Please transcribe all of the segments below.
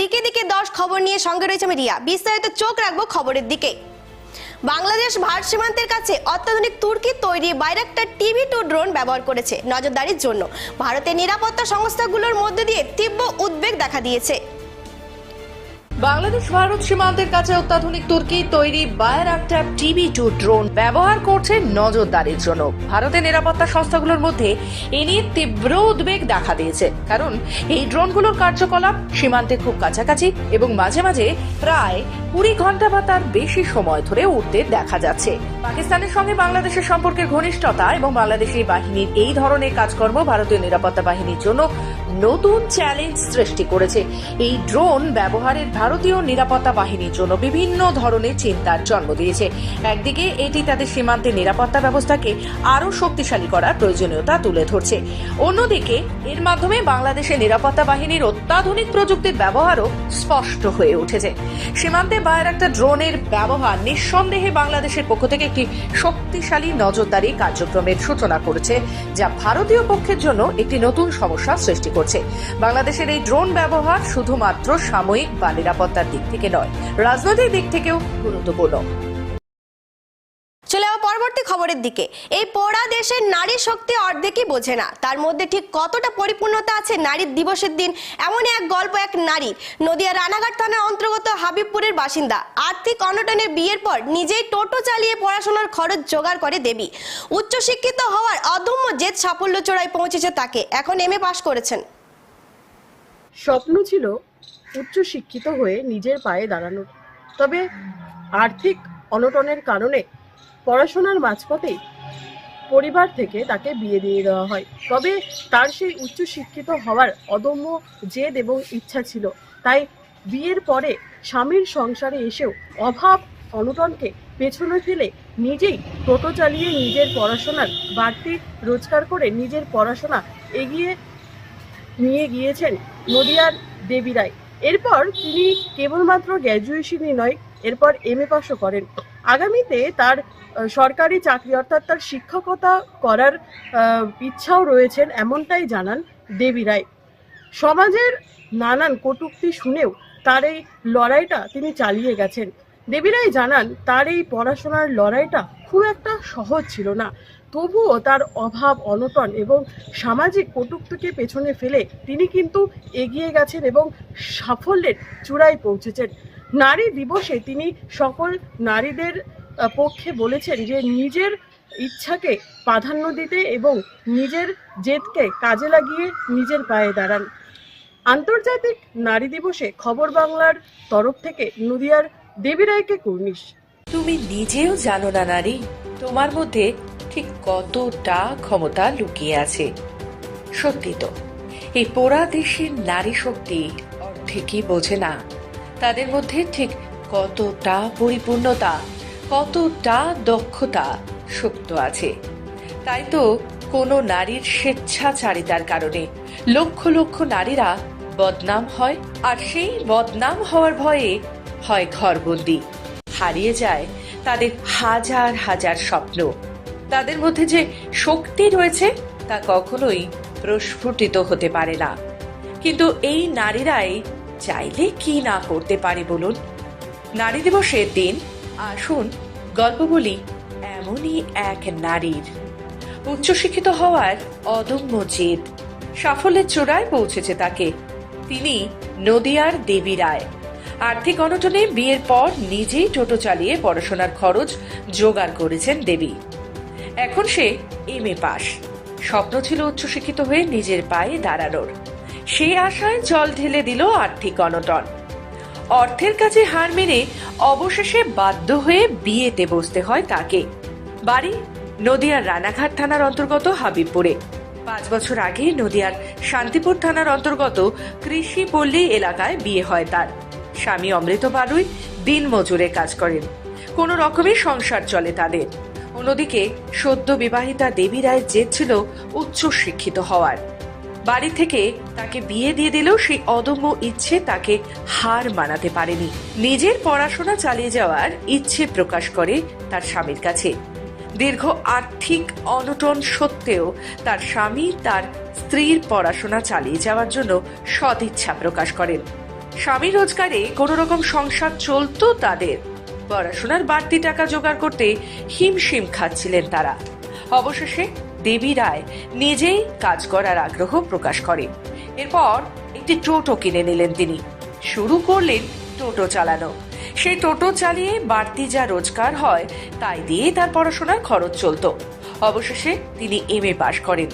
দিকে দিকে দশ খবর নিয়ে সঙ্গে রয়েছে আমি রিয়া। বিস্তারিত চোখ রাখব খবরের দিকে। বাংলাদেশ ভারত সীমান্তের কাছে অত্যাধুনিক তুর্কি তৈরি বাইরাক্টার টিভি টু ড্রোন ব্যবহার করেছে নজরদারির জন্য। ভারতের নিরাপত্তা সংস্থাগুলোর মধ্যে দিয়ে তীব্র উদ্বেগ দেখা দিয়েছে। বাংলাদেশ, ভারত সীমান্তের কাছে অত্যাধুনিক তুর্কি তৈরি বায়ারাক্টার টিভি টু ড্রোন ব্যবহার করছে নজরদারির জন্য। ভারতের নিরাপত্তা সংস্থাগুলোর মধ্যে এ নিয়ে তীব্র উদ্বেগ দেখা দিয়েছে। কারণ এই ড্রোনগুলোর কার্যকলাপ সীমান্তে খুব কাছাকাছি এবং মাঝে মাঝে প্রায় কুড়ি ঘণ্টা বা তার বেশি সময় ধরে উঠতে দেখা যাচ্ছে। পাকিস্তানের সঙ্গে বাংলাদেশের সম্পর্কের ঘনিষ্ঠতা এবং বাংলাদেশি বাহিনীর এই ধরনের কাজকর্ম ভারতীয় নিরাপত্তা বাহিনীর জন্য নতুন চ্যালেঞ্জ সৃষ্টি করেছে। এই ড্রোন ব্যবহারের ভারতীয় নিরাপত্তা বাহিনীর জন্য বিভিন্ন ধরনের চিন্তার জন্ম দিয়েছে। একদিকে এটি তাদের সীমান্তের নিরাপত্তা ব্যবস্থাকে আরও শক্তিশালী করার প্রয়োজনীয়তা তুলে ধরছে। অন্যদিকে, এর মাধ্যমে বাংলাদেশের নিরাপত্তা বাহিনীর অত্যাধুনিক প্রযুক্তির ব্যবহারও স্পষ্ট হয়ে উঠেছে। সীমান্তে বাইরে একটা ড্রোনের ব্যবহার নিঃসন্দেহে বাংলাদেশের পক্ষ থেকে একটি শক্তিশালী নজরদারি কার্যক্রমের সূচনা করেছে, যা ভারতীয় পক্ষের জন্য একটি নতুন সমস্যা সৃষ্টি করছে। বাংলাদেশের এই ড্রোন ব্যবহার শুধুমাত্র সাময়িক বা নিরাপত্তার দিক থেকে নয়, রাজনৈতিক দিক থেকেও গুরুত্বপূর্ণ। চলে যাওয়া পরবর্তী খবরের দিকে। এই পোড়া দেশের নারী শক্তি অর্ধেকই বোঝে না। তার মধ্যে ঠিক কতটা পরিপূর্ণতা আছে নারীর দিবসের দিন এমন এক গল্প এক নারী। নদিয়া রানাঘাট থানার অন্তর্গত হাবিবপুরের বাসিন্দা আর্থিক অনটনে বিয়ের পর নিজেই টোটো চালিয়ে পড়াশোনার খরচ জোগাড় করে দেবী। উচ্চশিক্ষিত হওয়ার অদম্য জেদ সাফল্য চূড়ায় পৌঁছেছে তাকে। এখন এম এ পাশ করেছেন। স্বপ্ন ছিল উচ্চশিক্ষিত হয়ে নিজের পায়ে দাঁড়ানোর। তবে আর্থিক অনটনের কারণে পড়াশোনার মাঝপথেই পরিবার থেকে তাকে বিয়ে দিয়ে দেওয়া হয়। তবে তার সেই উচ্চশিক্ষিত হওয়ার অদম্য জেদ এবং ইচ্ছা ছিল। তাই বিয়ের পরে স্বামীর সংসারে এসেও অভাব, অনটনকে পেছনে ফেলে নিজেই টোটো চালিয়ে নিজের পড়াশোনার বাড়তি রোজগার করে নিজের পড়াশোনা এগিয়ে নিয়ে গিয়েছেন নদিয়ার দেবী রায়। এরপর তিনি কেবলমাত্র গ্র্যাজুয়েশনই নয় এরপর এম এ পাশও করেন। আগামীতে তার সরকারি চাকরি অর্থাৎ তার শিক্ষকতা করার ইচ্ছাও রয়েছেন এমনটাই জানান দেবী রায়। সমাজের নানান কটূক্তি শুনেও তার এই লড়াইটা তিনি চালিয়ে গেছেন। দেবী রায় জানান, তার এই পড়াশোনার লড়াইটা খুব একটা সহজ ছিল না। তবুও তার অভাব, অনটন এবং সামাজিক কটূক্তিকে পেছনে ফেলে তিনি কিন্তু এগিয়ে গেছেন এবং সাফল্যের চূড়ায় পৌঁছেছেন। নারী দিবসে তিনি সকল নারীদের পক্ষে বলেছেন যে নিজের ইচ্ছাকে প্রাধান্য দিতে এবং নিজের জেদকে কাজে লাগিয়ে নিজের পায়ে দাঁড়ান। আন্তর্জাতিক নারী দিবসে খবর বাংলার তরফ থেকে নদিয়ার দেবী রায়কে কুর্নিশ। তুমি নিজেও জানো না নারী, তোমার মধ্যে ঠিক কতটা ক্ষমতা লুকিয়ে আছে? সত্যি তো, এই পোড়া দেশের নারী শক্তি অর্ধেকই বোঝে না। তাদের মধ্যে ঠিক কতটা পরিপূর্ণতা, কতটা দক্ষতা সুপ্ত আছে। তাই তো কোনো নারীর স্বেচ্ছাচারিতার কারণে লক্ষ লক্ষ নারীরা বদনাম হয় আর সেই বদনাম হওয়ার ভয়ে হয় ঘরবন্দি। হারিয়ে যায় তাদের হাজার হাজার স্বপ্ন। তাদের মধ্যে যে শক্তি রয়েছে, তা কখনোই প্রস্ফুটিত হতে পারে না। কিন্তু এই নারীরাই চাইলে কি না করতে পারে বলুন? নারী দিবসের দিন আসুন, গল্প বলি এমনই এক নারীর। উচ্চশিক্ষিত হওয়ার অদম্য জেদ, সাফল্যের চূড়ায় পৌঁছেছে তাকে। তিনি নদিয়ার দেবী রায়। আর্থিক অনটনে বিয়ের পর নিজেই টোটো চালিয়ে পড়াশোনার খরচ জোগাড় করেছেন দেবী। এখন সে এম এ পাস। স্বপ্ন ছিল উচ্চশিক্ষিত হয়ে নিজের পায়ে দাঁড়ানোর। সেই আশায় জল ঢেলে দিল আর্থিক অনটন। অর্থের কাছে হার মেনে অবশেষে বাধ্য হয়ে বিয়েতে বসতে হয় তাকে। বাড়ি নদিয়ার রানাঘাট থানার অন্তর্গত হাবিবপুরে। পাঁচ বছর আগে নদিয়ার শান্তিপুর থানার অন্তর্গত কৃষি পল্লী এলাকায় বিয়ে হয় তার। স্বামী অমৃত বারুই দিন মজুরে কাজ করেন। কোনো রকমের সংসার চলে তাদের। অন্যদিকে, সদ্য বিবাহিতা দেবী রায়ের জেদ ছিল উচ্চ শিক্ষিত হওয়ার। বাড়ি থেকে তাকে বিয়ে দিয়ে দিলেও সেই অদম্য ইচ্ছে তাকে হার মানাতে পারেনি। নিজের পড়াশোনা চালিয়ে যাওয়ার ইচ্ছে প্রকাশ করে তার স্বামীর কাছে। দীর্ঘ আর্থিক অনটন সত্ত্বেও তার স্বামী তার স্ত্রীর পড়াশোনা চালিয়ে যাওয়ার জন্য সদিচ্ছা প্রকাশ করেন। স্বামী রোজগারে কোনো রকম সংসার চলতো তাদের। পড়াশোনার বাড়তি টাকা জোগাড় করতে হিমশিম খাচ্ছিলেন তারা। অবশেষে দেবী রায় নিজেই কাজ করার আগ্রহ প্রকাশ করে এরপর একটি টোটো কিনে নিলেন তিনি। শুরু করলেন টোটো চালানো। সেই টোটো চালিয়ে বাড়তি যা রোজগার হয়, তাই দিয়ে তার পড়াশোনার খরচ চলতো। অবশেষে তিনি এম এ পাশ করেন।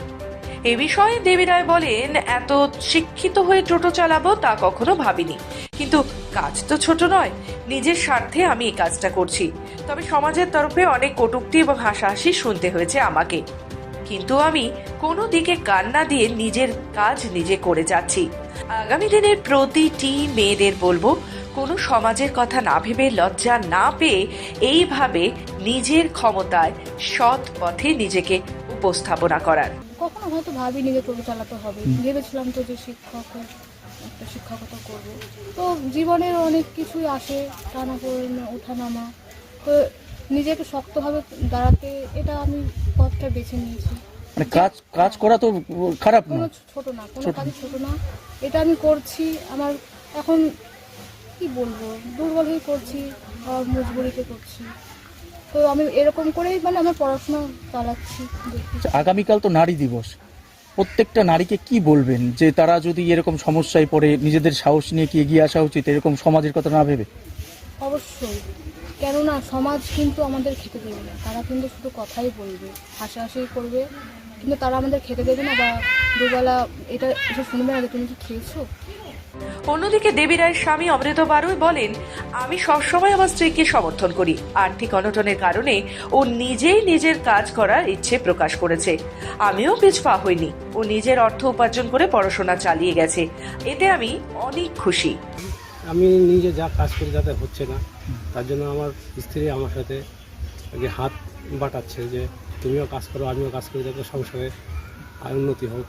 এ বিষয়ে দেবী রায় বলেন, এত শিক্ষিত হয়ে টোটো চালাবো তা কখনো ভাবিনি। কিন্তু কাজ তো ছোট নয়, নিজের স্বার্থে আমি এই কাজটা করছি। তবে সমাজের তরফে অনেক কটূক্তি এবং হাসাহাসি শুনতে হয়েছে আমাকে। কিন্তু আমি কোনো দিকে কান না দিয়ে নিজের কাজ নিজে করে যাচ্ছি। আগামী দিনের প্রতিটি মেয়েদের বলব, কোনো সমাজের কথা না ভেবে লজ্জা না পেয়ে এইভাবে নিজের ক্ষমতায় সৎ পথে নিজেকে উপস্থাপনা করার। কখনো হয়তো ভাবিনি যে টোটো চালাতে হবে। ভেবেছিলাম তো যে শিক্ষক একটা শিক্ষকতা করব। তো জীবনের অনেক কিছুই আসে টানা ওঠানামা। তো নিজেকে শক্তভাবে দাঁড়াতে এটা আমি পথটা বেছে নিয়েছি। মানে কাজ কাজ করা তো খারাপ কোনো না ছোট না। কোনো কাজই ছোট না। এটা আমি করছি আমার এখন কি বলব? দুর্বল হয়ে করছি আর মজবুরিতে করছি তো আমি এরকম করেই মানে আমার পড়াশোনা চালাচ্ছি আচ্ছা, আগামীকাল তো নারী দিবস। প্রত্যেকটা নারীকে কি বলবেন যে তারা যদি এরকম সমস্যায় পড়ে নিজেদের সাহস নিয়ে কি এগিয়ে আসা উচিত? এরকম সমাজের কথা না ভেবে? অবশ্যই। কেননা সমাজ কিন্তু আমাদের খেতে দেবে না। তারা কিন্তু শুধু কথাই বলবে হাসাহাসি করবে। কিন্তু তারা আমাদের খেতে দেবে না বা দুবেলা এটা এসে শুনবে না তুমি কি খেয়েছো? অন্যদিকে দেবী রায়ের স্বামী অমৃত বারুই বলেন, আমি সবসময় আমার স্ত্রীকে সমর্থন করি আর্থিক অনটনের কারণে ও নিজেই নিজের কাজ করার ইচ্ছে প্রকাশ করেছে। আমিও পিছপা হইনি, ও নিজের অর্থ উপার্জন করে পড়াশোনা চালিয়ে গেছে। এতে আমি অনেক খুশি। আমি নিজে যা কাজ করি যাতে হচ্ছে না। তার জন্য আমার স্ত্রী আমার সাথে আগে হাত বাটাচ্ছে যে, তুমিও কাজ করো, আমিও কাজ করি যাতে সংসারে আর উন্নতি হোক।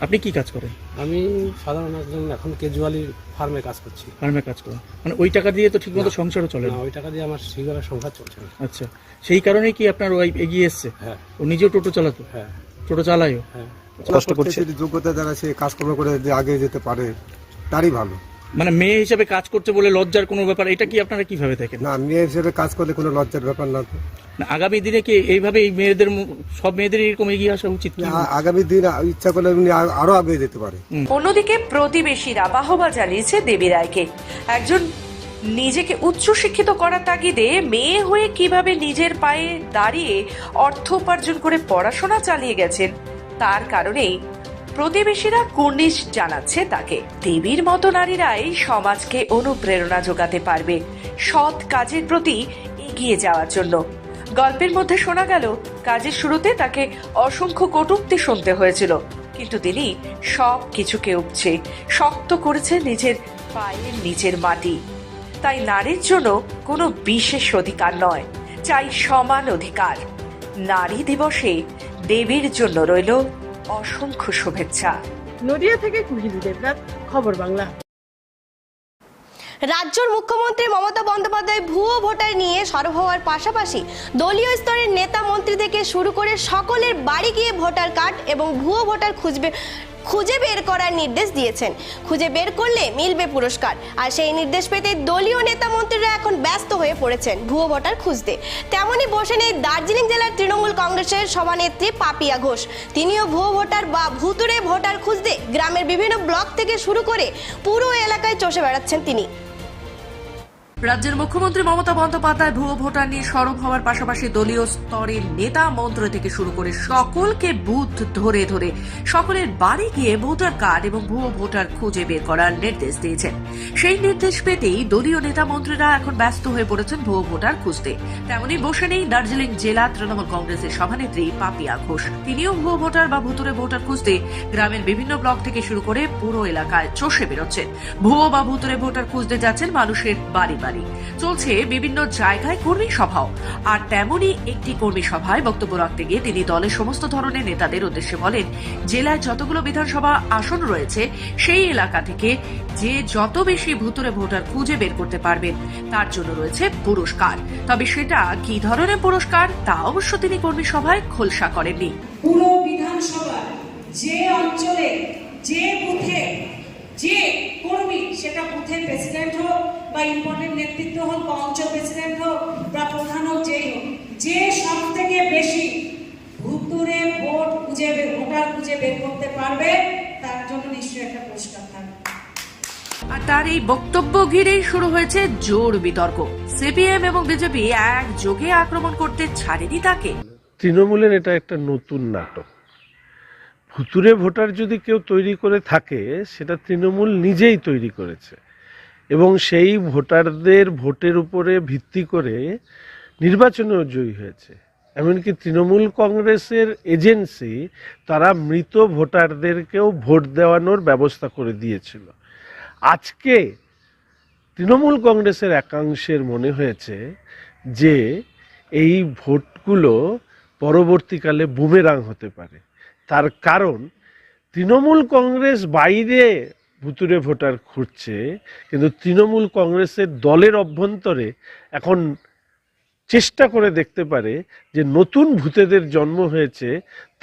আপনি কি কাজ করেন? আমি সাধারণ একজন এখন কেজুয়ালি ফার্মে কাজ করছি। ফার্মে কাজ করেন। মানে ওই টাকা দিয়ে তো ঠিকমতো সংসারও চলে না? ওই টাকা দিয়ে আমার সেইভাবে সংসার চলছে না। আচ্ছা। সেই কারণে কি আপনার ওয়াইফ এগিয়ে এসছে? হ্যাঁ। ও নিজেও টোটো চালাতো? হ্যাঁ। টোটো চালায়ও? হ্যাঁ। কষ্ট করছে। যদি যোগ্যতা দ্বারা সে কাজকর্ম করে যে আগে যেতে পারে তারই ভালো। মানে মেয়ে হিসেবে কাজ করছে বলে লজ্জার কোনো ব্যাপার এটা কি আপনারা কীভাবে দেখেন? না মেয়ে হিসেবে কাজ করলে কোনো লজ্জার ব্যাপার না তো। না, আগামী দিনে কি এইভাবে এই মেয়েদের মু- সব মেয়েদের এরকম এগিয়ে আসা উচিত কি? আ- আগামী দিন ইচ্ছা করলে উনি আ- আরও আগে যেতে পারে। অন্যদিকে প্রতিবেশীরা বাহবা জানিয়েছে দেবী রায়কে। একজন নিজেকে উচ্চশিক্ষিত করার তাগিদে মেয়ে হয়ে কীভাবে নিজের পায়ে দাঁড়িয়ে অর্থ উপার্জন করে পড়াশোনা চালিয়ে গেছেন তার কারণেই প্রতিবেশীরা কুর্নিশ জানাচ্ছে তাকে। দেবীর মতো নারীরাই সমাজকে অনুপ্রেরণা যোগাতে পারবে। সৎ কাজের প্রতি এগিয়ে যাওয়ার জন্য। গল্পের মধ্যে শোনা গেল, কাজের শুরুতে তাকে অসংখ্য কটূক্তি শুনতে হয়েছিল। কিন্তু তিনি সব কিছুকে উপচে, শক্ত করেছে নিজের পায়ের নিচের মাটি। তাই নারীর জন্য কোনো বিশেষ অধিকার নয়, চাই সমান অধিকার। নারী দিবসে দেবীর জন্য রইল অসংখ্য শুভেচ্ছা। নদিয়া থেকে কুহিল দেবনাথ খবর বাংলা। রাজ্যের মুখ্যমন্ত্রী মমতা বন্দ্যোপাধ্যায় ভুয়ো ভোটার নিয়ে সরব হওয়ার পাশাপাশি দলীয় স্তরের নেতা মন্ত্রী থেকে শুরু করে সকলের বাড়ি গিয়ে ভোটার কার্ড এবং ভুয়ো ভোটার খুঁজবে খুঁজে বের করার নির্দেশ দিয়েছেন। খুঁজে বের করলে মিলবে পুরস্কার। আর সেই নির্দেশ পেতে দলীয় নেতা মন্ত্রীরা এখন ব্যস্ত হয়ে পড়েছেন ভুয়ো ভোটার খুঁজতে। তেমনই বসে নেই দার্জিলিং জেলার তৃণমূল কংগ্রেসের সভানেত্রী পাপিয়া ঘোষ। তিনিও ভুয়ো ভোটার বা ভুতুরে ভোটার খুঁজতে গ্রামের বিভিন্ন ব্লক থেকে শুরু করে পুরো এলাকায় চষে বেড়াচ্ছেন তিনি। রাজ্যের মুখ্যমন্ত্রী মমতা বন্দ্যোপাধ্যায় ভুয়ো ভোটার নিয়ে সরব হওয়ার পাশাপাশি দলীয় স্তরের নেতা মন্ত্র থেকে শুরু করে সকলকে বুথ ধরে ধরে সকলের বাড়ি গিয়ে ভোটার কার্ড এবং ভুয়ো ভোটার খুঁজে বের করার নির্দেশ দিয়েছেন। সেই নির্দেশ পেতেই দলীয় নেতা মন্ত্রীরা এখন ব্যস্ত হয়ে পড়েছেন ভুয়ো ভোটার খুঁজতে। তেমনি বসে নেই দার্জিলিং জেলা তৃণমূল কংগ্রেসের সভানেত্রী পাপিয়া ঘোষ। তিনিও ভুয়ো ভোটার বা ভুতুরে ভোটার খুঁজতে গ্রামের বিভিন্ন ব্লক থেকে শুরু করে পুরো এলাকায় চষে বেরোচ্ছেন। ভুয়ো বা ভুতুরে ভোটার খুঁজতে যাচ্ছেন মানুষের বাড়ি বাড়ি। চলছে বিভিন্ন জায়গায় কর্মী সভাও। আর তেমনই একটি কর্মী সভায় বক্তব্য রাখতে গিয়ে তিনি দলের সমস্ত ধরনের নেতাদের উদ্দেশ্যে বলেন, জেলায় যতগুলো বিধানসভা আসন রয়েছে, সেই এলাকা থেকে যে যত বেশি ভুতুরে ভোটার খুঁজে বের করতে পারবেন, তার জন্য রয়েছে পুরস্কার। তবে সেটা কি ধরনের পুরস্কার, তা অবশ্য তিনি কর্মী সভায় খোলসা করেননি। পুরো বিধানসভা যে অঞ্চলে, যে বুথে যে কর্মী, সেটা বুথের প্রেসিডেন্ট হোক বা ইম্পর্টেন্ট নেতৃত্ব হোক বা অঞ্চল প্রেসিডেন্ট হোক বা প্রধান হোক যেই হোক যে সব থেকে বেশি ভুতুরে ভোট খুঁজে বের ভোটার খুঁজে বের করতে পারবে তার জন্য নিশ্চয়ই একটা পুরস্কার থাকবে। আর তার এই বক্তব্য ঘিরেই শুরু হয়েছে জোর বিতর্ক। সিপিএম এবং বিজেপি একযোগে আক্রমণ করতে ছাড়েনি তাকে। তৃণমূলের এটা একটা নতুন নাটক। ভুতুরে ভোটার যদি কেউ তৈরি করে থাকে সেটা তৃণমূল নিজেই তৈরি করেছে। এবং সেই ভোটারদের ভোটের উপরে ভিত্তি করে নির্বাচনেও জয়ী হয়েছে। এমনকি তৃণমূল কংগ্রেসের এজেন্সি তারা মৃত ভোটারদেরকেও ভোট দেওয়ানোর ব্যবস্থা করে দিয়েছিল। আজকে তৃণমূল কংগ্রেসের একাংশের মনে হয়েছে যে এই ভোটগুলো পরবর্তীকালে বুমেরাং হতে পারে। তার কারণ, তৃণমূল কংগ্রেস বাইরে ভুতুরে ভোটার খুঁজছে, কিন্তু তৃণমূল কংগ্রেসের দলের অভ্যন্তরে এখন চেষ্টা করে দেখতে পারে যে নতুন ভূতেদের জন্ম হয়েছে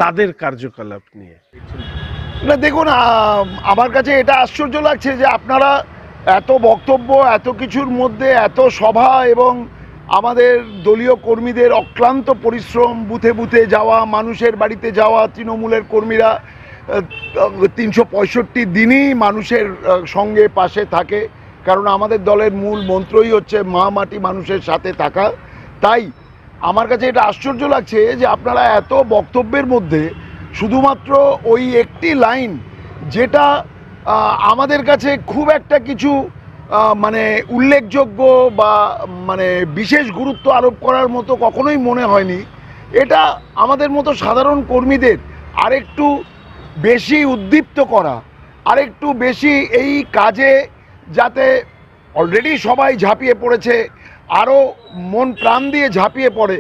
তাদের কার্যকলাপ নিয়ে। না, দেখুন আমার কাছে এটা আশ্চর্য লাগছে যে আপনারা এত বক্তব্য, এত কিছুর মধ্যে, এত সভা এবং আমাদের দলীয় কর্মীদের অক্লান্ত পরিশ্রম, বুথে বুথে যাওয়া, মানুষের বাড়িতে যাওয়া, তৃণমূলের কর্মীরা তিনশো পঁয়ষট্টি দিনই মানুষের সঙ্গে পাশে থাকে। কারণ আমাদের দলের মূল মন্ত্রই হচ্ছে মা মাটি মানুষের সাথে থাকা। তাই আমার কাছে এটা আশ্চর্য লাগছে যে আপনারা এত বক্তব্যের মধ্যে শুধুমাত্র ওই একটি লাইন যেটা আমাদের কাছে খুব একটা কিছু মানে উল্লেখযোগ্য বা মানে বিশেষ গুরুত্ব আরোপ করার মতো কখনোই মনে হয়নি। এটা আমাদের মতো সাধারণ কর্মীদের আরেকটু বেশি উদ্দীপ্ত করা আরেকটু বেশি এই কাজে যাতে অলরেডি সবাই ঝাঁপিয়ে পড়েছে, আরও মন প্রাণ দিয়ে ঝাঁপিয়ে পড়ে,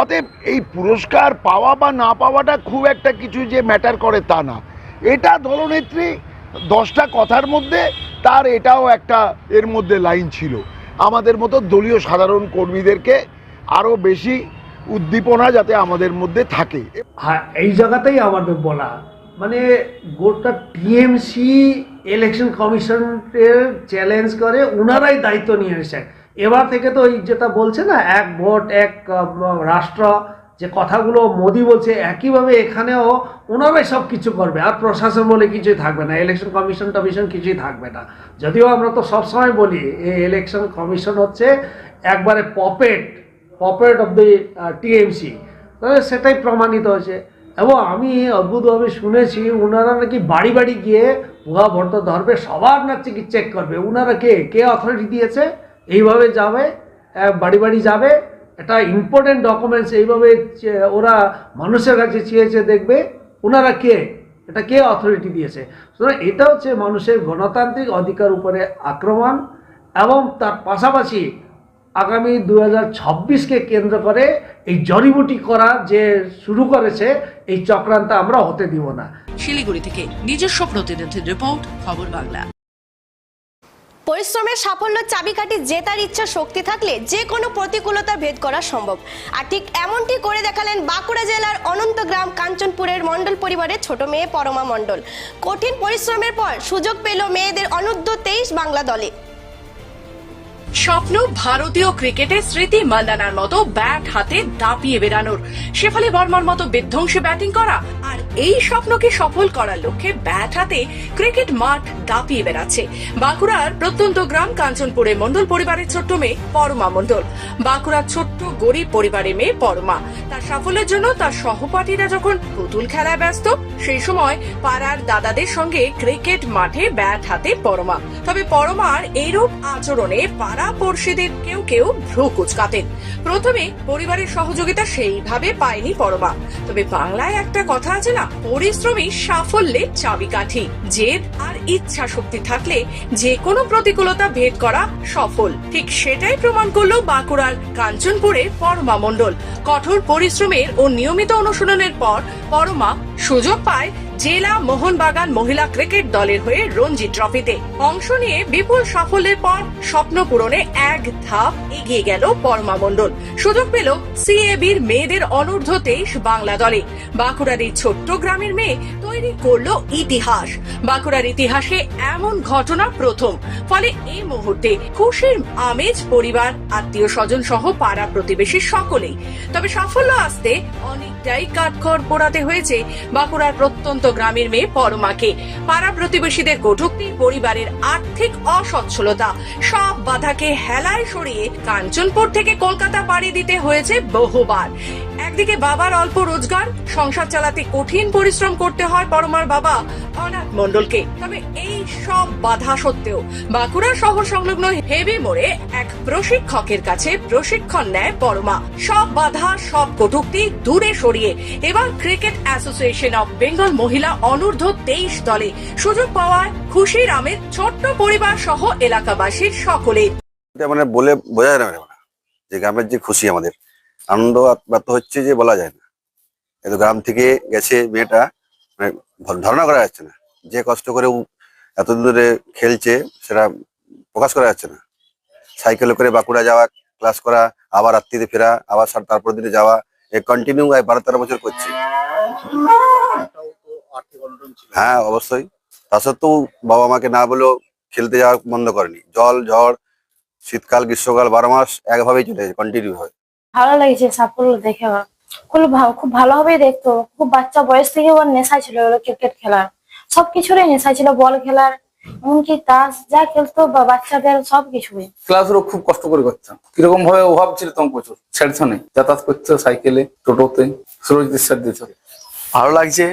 অতএব এই পুরস্কার পাওয়া বা না পাওয়াটা খুব একটা কিছু যে ম্যাটার করে তা না। এটা দলনেত্রী দশটা কথার মধ্যে তার এটাও একটা এর মধ্যে লাইন ছিল। আমাদের মতো দলীয় সাধারণ কর্মীদেরকে আরও বেশি উদ্দীপনা যাতে আমাদের মধ্যে থাকে। হ্যাঁ এই জায়গাতেই আমাদের বলা মানে গোটা টিএমসি ইলেকশন কমিশনের চ্যালেঞ্জ করে ওনারাই দায়িত্ব নিয়ে এসেছেন। এবার থেকে তো ওই যেটা বলছে না, এক ভোট, এক রাষ্ট্র, যে কথাগুলো মোদি বলছে, একইভাবে এখানেও ওনারাই সব কিছু করবে। আর প্রশাসন বলে কিছুই থাকবে না ইলেকশন কমিশন টমিশন কিছুই থাকবে না। যদিও আমরা তো সবসময় বলি, এই ইলেকশন কমিশন হচ্ছে একবারে puppet puppet of the TMC. সেটাই প্রমাণিত হয়েছে। এবং আমি অদ্ভুতভাবে শুনেছি ওনারা নাকি বাড়ি বাড়ি গিয়ে ভুয়া ভর্ত ধরবে, সবার না চেক করবে। ওনারা কে? কে অথরিটি দিয়েছে? এইভাবে যাবে বাড়ি বাড়ি যাবে? একটা ইম্পর্টেন্ট ডকুমেন্টস এইভাবে ওরা মানুষের কাছে চেয়েছে দেখবে। ওনারা কে? এটা কে অথরিটি দিয়েছে? সুতরাং এটা হচ্ছে মানুষের গণতান্ত্রিক অধিকার উপরে আক্রমণ এবং তার পাশাপাশি আগামী দু হাজার ছাব্বিশকে কেন্দ্র করে এই জড়িবুটি করা যে শুরু করেছে এই চক্রান্ত আমরা হতে দিব না। শিলিগুড়ি থেকে নিজস্ব প্রতিনিধির রিপোর্ট খবর বাংলা। পরিশ্রমের সাফল্য চাবিকাঠি জেতার ইচ্ছা শক্তি থাকলে যে কোনো প্রতিকূলতা ভেদ করা সম্ভব। আর ঠিক এমনটি করে দেখালেন বাঁকুড়া জেলার অনন্তগ্রাম কাঞ্চনপুরের মণ্ডল পরিবারের ছোট মেয়ে পরমা মণ্ডল। কঠিন পরিশ্রমের পর সুযোগ পেল মেয়েদের অনূর্ধ্ব তেইশ বাংলা দলে। স্বপ্ন ভারতীয় ক্রিকেটে স্মৃতি মান্দানার মতো ব্যাট হাতে দাপিয়ে বেরানোর শেফালি বর্মার মতো বিধ্বংসী ব্যাটিং করা আর এই স্বপ্নকে সফল করার লক্ষ্যে ব্যাট হাতে ক্রিকেট মাঠ দাপিয়ে বেড়াচ্ছে। বাঁকুড়ার প্রত্যন্ত গ্রাম কাঞ্চনপুরে মন্ডল পরিবারের ছোট্ট মেয়ে পরমা মন্ডল বাঁকুড়ার ছোট্ট গরিব পরিবারের মেয়ে পরমা। তার সাফল্যের জন্য তার সহপাঠীরা যখন পুতুল খেলায় ব্যস্ত, সেই সময় পাড়ার দাদাদের সঙ্গে ক্রিকেট মাঠে ব্যাট হাতে পরমা। তবে পরমার এইরূপ আচরণে পাড়া পড়শিদের কেউ কেউ ভ্রু কুচকাতেন। প্রথমে পরিবারের সহযোগিতা সেইভাবে পায়নি পরমা। তবে বাংলায় একটা কথা আছে না, পরিশ্রমী সাফল্যের চাবিকাঠি, জেদ আর ইচ্ছা শক্তি থাকলে যে কোনো প্রতিকূলতা ভেদ করা সফল। ঠিক সেটাই প্রমাণ করল বাঁকুড়ার কাঞ্চনপুরে পরমা মণ্ডল। কঠোর পরিশ্রমের ও নিয়মিত অনুশীলনের পর পরমা সুযোগ পায় জেলা মোহনবাগান মহিলা ক্রিকেট দলের হয়ে রঞ্জি ট্রফিতে অংশ নিয়ে বিপুল সাফল্যের পর স্বপ্ন পূরণে এক ধাপ এগিয়ে গেল পরমা মণ্ডল। সুযোগ পেল সিএবির মেয়েদের অনূর্ধ্ব তেইশ বাংলা দলে। বাঁকুড়ার এই ছোট্ট গ্রামের মেয়ে তৈরি করল ইতিহাস। বাঁকুড়ার ইতিহাসে এমন ঘটনা প্রথম, ফলে এই মুহূর্তে খুশির আমেজ পরিবার, আত্মীয় স্বজন সহ পাড়া প্রতিবেশী সকলেই। তবে সাফল্য আসতে অনেকটাই কাঠখড় পোড়াতে হয়েছে বাঁকুড়ার প্রত্যন্ত গ্রামের মেয়ে পরমাকে। পাড়া প্রতিবেশীদের কটুক্তি, পরিবারের আর্থিক অসচ্ছলতা, সব বাধাকে হেলায় সরিয়ে কাঞ্চনপুর থেকে কলকাতা পাড়ি দিতে হয়েছে বহুবার। একদিকে বাবার অল্প রোজগার, সংসার চালাতে কঠিন পরিশ্রম করতে হয় পরমার বাবা অনাথ মণ্ডলকে। তবে এই সব বাধা সত্ত্বেও বাঁকুড়া শহর সংলগ্ন হেভি মোড়ে এক প্রশিক্ষকের কাছে প্রশিক্ষণ নেয় পরমা। সব বাধা, সব কটূক্তি দূরে সরিয়ে এবার ক্রিকেট অ্যাসোসিয়েশন অব বেঙ্গল মহিলা অনূর্ধ্ব তেইশ দলে সুযোগ পাওয়ায় খুশির আমের ছোট্ট পরিবার সহ এলাকাবাসীর সকলের মানে বলে বোঝা যায় না মানে। যে গ্রামের যে খুশি আমাদের। আনন্দ ব্যক্ত হচ্ছে যে বলা যায় না। এত গ্রাম থেকে গেছে মেয়েটা মানে ধারণা করা যাচ্ছে না। যে কষ্ট করে এত দূরে খেলছে, সেটা প্রকাশ করা যাচ্ছে না। সাইকেলে করে বাঁকুড়া যাওয়া, ক্লাস করা, আবার রাত্রিতে ফেরা, আবার তারপর দিনে যাওয়া, এ কন্টিনিউ বারো তেরো বছর করছে। হ্যাঁ অবশ্যই। তা সত্ত্বেও বাবা মাকে না বলেও খেলতে যাওয়া বন্ধ করেনি। জল, ঝড়, শীতকাল, গ্রীষ্মকাল, বারো মাস একভাবেই চলে যায় কন্টিনিউ হয়। ভালো লাগছে সাফল্য দেখে। খুব ভালো খুব ভালোভাবেই দেখতো। খুব বাচ্চা বয়স থেকে ওর নেশা ছিল ওর ক্রিকেট খেলার। সবকিছুরই নেশা ছিল বল খেলার এমনকি তাস যা খেলতো বা বাচ্চাদের সবকিছুই ক্লাসগুলো খুব কষ্ট করে করতাম। কীরকম ভাবে অভাব ছিল তখন প্রচুর। ছেড়ছ নেই যাতায়াত করতে সাইকেলে টোটোতে সুরজ স্যার দিত। ভালো লাগছে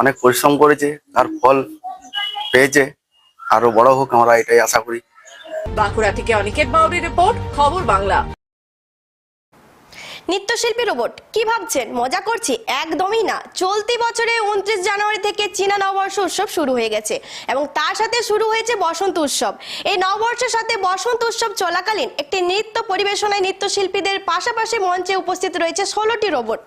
অনেক পরিশ্রম করেছে তার ফল পেয়েছে। আরও বড় হোক আমরা এটাই আশা করি। বাঁকুড়া থেকে অনিকেত বাউরির রিপোর্ট খবর বাংলা। নৃত্যশিল্পী রোবট, কি ভাবছেন? মজা করছি? একদমই না। চলতি বছরে উনত্রিশ জানুয়ারি থেকে চীনা নববর্ষ উৎসব শুরু হয়ে গেছে এবং তার সাথে শুরু হয়েছে বসন্ত উৎসব। এই নববর্ষের সাথে বসন্ত উৎসব চলাকালীন একটি নৃত্য পরিবেশনায় নৃত্যশিল্পীদের পাশাপাশি মঞ্চে উপস্থিত রয়েছে ষোলোটি রোবট।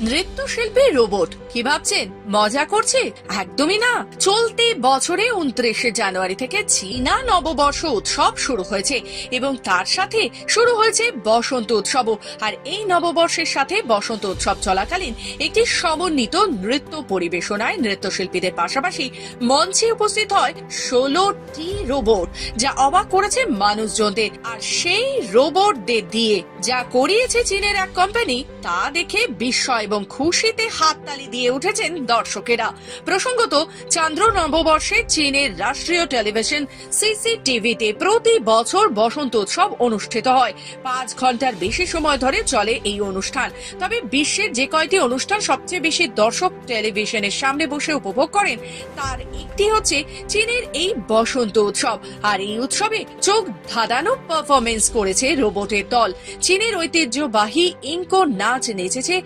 নৃত্যশিল্পী রোবট, কি ভাবছেন? মজা করছে? একদমই না। চলতি বছরে উনত্রিশে জানুয়ারি থেকে চীনা নববর্ষ উৎসব শুরু হয়েছে এবং তার সাথে শুরু হয়েছে বসন্ত উৎসবও। আর এই নববর্ষের সাথে বসন্ত উৎসব চলাকালীন একটি সমন্বিত নৃত্য পরিবেশনায় নৃত্যশিল্পীদের পাশাপাশি মঞ্চে উপস্থিত হয় ষোলোটি রোবট, যা অবাক করেছে মানুষজনদের। আর সেই রোবটদের দিয়ে যা করিয়েছে চীনের এক কোম্পানি তা দেখে বিস্ময় এবং খুশিতে হাততালি দিয়ে উঠেছেন দর্শকেরা। প্রসঙ্গত, চন্দ্র নববর্ষে চীনের রাষ্ট্রীয় টেলিভিশন সিসিটিভিতে প্রতি বছর বসন্ত উৎসব অনুষ্ঠিত হয়। পাঁচ ঘণ্টার বেশি সময় ধরে চলে এই অনুষ্ঠান। তবে বিশ্বের যে কয়টি অনুষ্ঠান সবচেয়ে বেশি দর্শক টেলিভিশনের সামনে বসে উপভোগ করেন, তার একটি হচ্ছে চীনের এই বসন্ত উৎসব। আর এই উৎসবে চোখ ধাঁধানো পারফরমেন্স করেছে রোবটের দল। চীনের ঐতিহ্যবাহী ইঙ্কো নাচ নেচেছে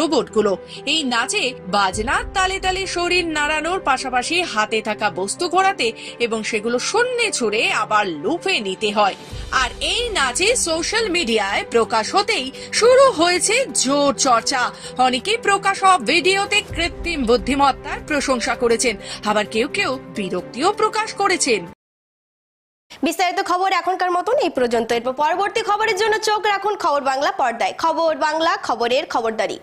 রোবটগুলো এই নাচে বাজনা, তালে তালে শরীর নাড়ানোর পাশাপাশি হাতে থাকা বস্তু ঘোরাতে এবং সেগুলো শূন্যে ছুড়ে আবার লুফে নিতে হয়। আর এই নাচে সোশ্যাল মিডিয়ায় প্রকাশ হতেই শুরু হয়েছে জোর চর্চা। অনেকেই প্রকাশ হওয়া ভিডিওতে কৃত্রিম বুদ্ধিমত্তার প্রশংসা করেছেন। আবার কেউ কেউ বিরক্তিও প্রকাশ করেছেন। বিস্তারিত খবর এখনকার মতন এই পর্যন্ত। এরপর পরবর্তী খবরের জন্য চোখ রাখুন খবর বাংলা পর্দায়। খবর বাংলা, খবরের খবরদারি।